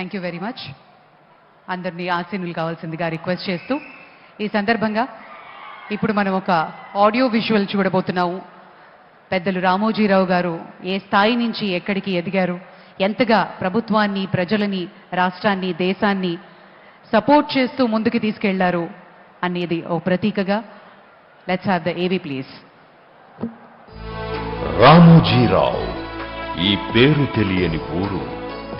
Thank you very much అందరినీ ఆశీనులు కావాల్సిందిగా request చేస్తూ ఈ సందర్భంగా ఇప్పుడు మనం ఒక ఆడియో విజువల్ చూడబోతున్నాము. పెద్దలు రామోజీరావు గారు ఏ స్థాయి నుంచి ఎక్కడికి ఎదిగారు ఎంతగా ప్రభుత్వాన్ని ప్రజలని రాష్ట్రాన్ని దేశాన్ని సపోర్ట్ చేస్తూ ముందుకు తీసుకెళ్ళారు అనేది ఓ ప్రతీకగా. Let's have the AV please Ramoji Rao ఈ పేరు తెలియని ఊరు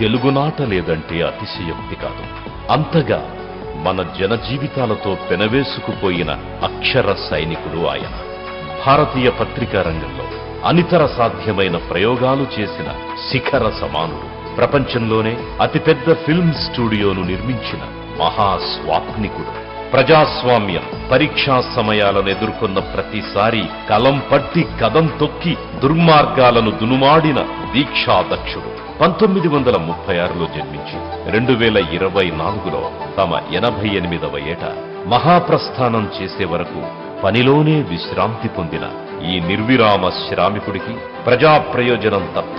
తెలుగునాట లేదంటే అతిశయోక్తి కాదు. అంతగా మన జన జీవితాలతో పెనవేసుకుపోయిన అక్షర సైనికుడు ఆయన. భారతీయ పత్రికా రంగంలో అనితర సాధ్యమైన ప్రయోగాలు చేసిన శిఖర సమానుడు. ప్రపంచంలోనే అతిపెద్ద ఫిల్మ్ స్టూడియోను నిర్మించిన మహాస్వాత్నికుడు. ప్రజాస్వామ్యం పరీక్షా సమయాలను ఎదుర్కొన్న ప్రతిసారి కలం పట్టి కదం తొక్కి దుర్మార్గాలను దునుమాడిన దీక్షాదక్షుడు. పంతొమ్మిది వందల ముప్పై ఆరులో జన్మించి రెండు వేల ఇరవై నాలుగులో తమ ఎనభై ఎనిమిదవ ఏట మహాప్రస్థానం చేసే వరకు పనిలోనే విశ్రాంతి పొందిన ఈ నిర్విరామ శ్రామికుడికి ప్రజా ప్రయోజనం తప్ప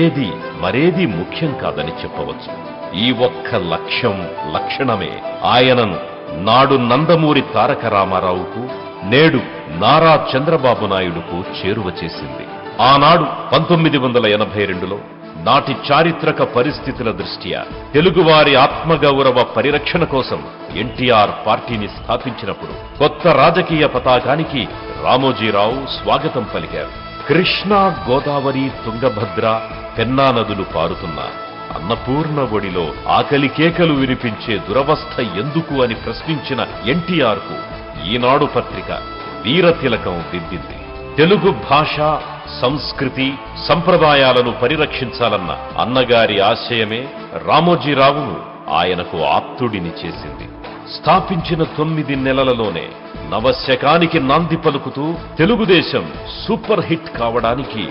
ఏది మరేది ముఖ్యం కాదని చెప్పవచ్చు. ఈ ఒక్క లక్ష్యం లక్షణమే ఆయనను నాడు నందమూరి తారక రామారావుకు నేడు నారా చంద్రబాబు నాయుడుకు చేరువ చేసింది. ఆనాడు పంతొమ్మిది వందల ఎనభై రెండులో నాటి చారిత్రక పరిస్థితుల దృష్ట్యా తెలుగువారి ఆత్మగౌరవ పరిరక్షణ కోసం ఎన్టీఆర్ పార్టీని స్థాపించినప్పుడు కొత్త రాజకీయ పతాకానికి రామోజీరావు స్వాగతం పలికారు. కృష్ణా గోదావరి తుంగభద్ర పెన్నా నదులు పారుతున్న అన్నపూర్ణ ఒడిలో ఆకలి కేకలు వినిపించే దురవస్థ ఎందుకు అని ప్రశ్నించిన ఎన్టీఆర్కు ఈనాడు పత్రిక వీరతిలకం దిద్దింది. తెలుగు భాష సంస్కృతి సంప్రదాయాలను పరిరక్షించాలన్న అన్నగారి ఆశయమే రామోజీరావును ఆయనకు ఆప్తుడిని చేసింది. స్థాపించిన తొమ్మిది నెలలలోనే నవశకానికి నాంది పలుకుతూ తెలుగుదేశం సూపర్ హిట్ కావడానికి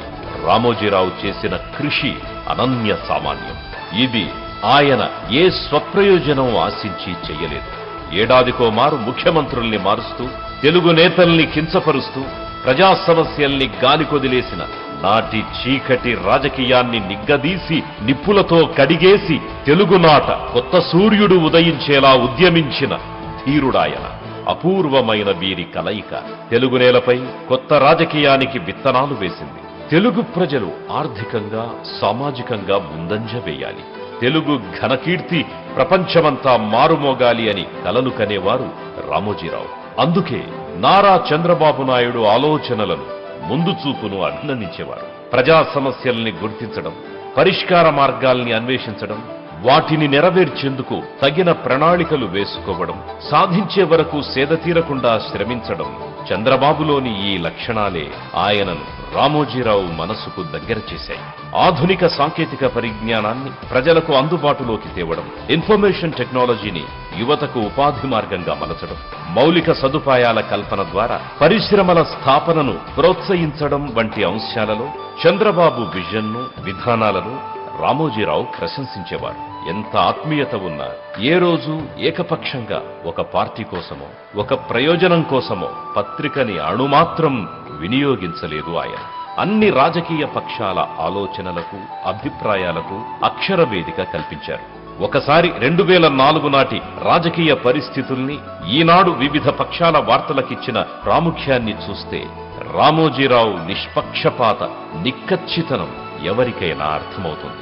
రామోజీరావు చేసిన కృషి అనన్య సామాన్యం. ఇది ఆయన ఏ స్వప్రయోజనం ఆశించి చెయ్యలేదు ఏడాదికో మారు ముఖ్యమంత్రుల్ని మారుస్తూ తెలుగు నేతల్ని కించపరుస్తూ ప్రజా సమస్యల్ని గాలికొదిలేసిన నాటి చీకటి రాజకీయాన్ని నిగ్గదీసి నిప్పులతో కడిగేసి తెలుగునాట కొత్త సూర్యుడు ఉదయించేలా ఉద్యమించిన ధీరుడాయన అపూర్వమైన వీరి కలయిక. తెలుగు నేలపై కొత్త రాజకీయానికి విత్తనాలు వేసింది. తెలుగు ప్రజలు ఆర్థికంగా సామాజికంగా ముందంజ వేయాలి. తెలుగు ఘనకీర్తి ప్రపంచమంతా మారుమోగాలి అని కలలు కనేవారు రామోజీరావు. అందుకే నారా చంద్రబాబు నాయుడు ఆలోచనలను ముందు చూపును అభినందించేవారు. ప్రజా సమస్యల్ని గుర్తించడం పరిష్కార మార్గాల్ని అన్వేషించడం వాటిని నెరవేర్చేందుకు తగిన ప్రణాళికలు వేసుకోవడం సాధించే వరకు సేద తీరకుండా శ్రమించడం చంద్రబాబులోని ఈ లక్షణాలే ఆయనను రామోజీరావు మనసుకు దగ్గర చేశాయి. ఆధునిక సాంకేతిక పరిజ్ఞానాన్ని ప్రజలకు అందుబాటులోకి తేవడం ఇన్ఫర్మేషన్ టెక్నాలజీని యువతకు ఉపాధి మార్గంగా మలచడం మౌలిక సదుపాయాల కల్పన ద్వారా పరిశ్రమల స్థాపనను ప్రోత్సహించడం వంటి అంశాలలో చంద్రబాబు విజన్ను విధానాలను రామోజీరావు ప్రశంసించేవారు. ఎంత ఆత్మీయత ఉన్నా ఏ రోజు ఏకపక్షంగా ఒక పార్టీ కోసమో ఒక ప్రయోజనం కోసమో పత్రికని అణుమాత్రం వినియోగించలేదు ఆయన. అన్ని రాజకీయ పక్షాల ఆలోచనలకు అభిప్రాయాలకు అక్షర వేదిక కల్పించారు. ఒకసారి రెండు వేల నాలుగు నాటి రాజకీయ పరిస్థితుల్ని ఈనాడు వివిధ పక్షాల వార్తలకిచ్చిన ప్రాముఖ్యాన్ని చూస్తే రామోజీరావు నిష్పక్షపాత నిక్కచ్చితనం ఎవరికైనా అర్థమవుతుంది.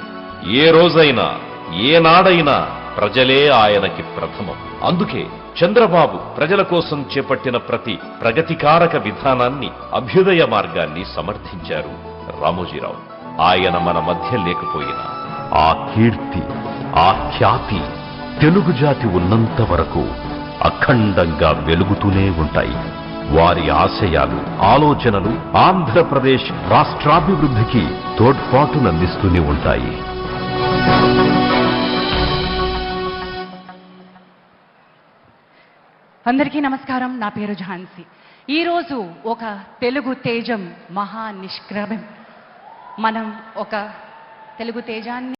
ఏ రోజైనా ఏనాడైనా ప్రజలే ఆయనకి ప్రథమం. అందుకే చంద్రబాబు ప్రజల కోసం చేపట్టిన ప్రతి ప్రగతికారక విధానాన్ని అభ్యుదయ మార్గాన్ని సమర్థించారు రామోజీరావు. ఆయన మన మధ్య లేకపోయినా ఆ కీర్తి ఆ ఖ్యాతి తెలుగు జాతి ఉన్నంత వరకు అఖండంగా వెలుగుతూనే ఉంటాయి. వారి ఆశయాలు ఆలోచనలు ఆంధ్రప్రదేశ్ రాష్ట్రాభివృద్ధికి తోడ్పాటునందిస్తూనే ఉంటాయి. అందరికీ నమస్కారం. నా పేరు ఝాన్సీ. ఈరోజు ఒక తెలుగు తేజం మహా నిష్క్రమం. మనం ఒక తెలుగు తేజాన్ని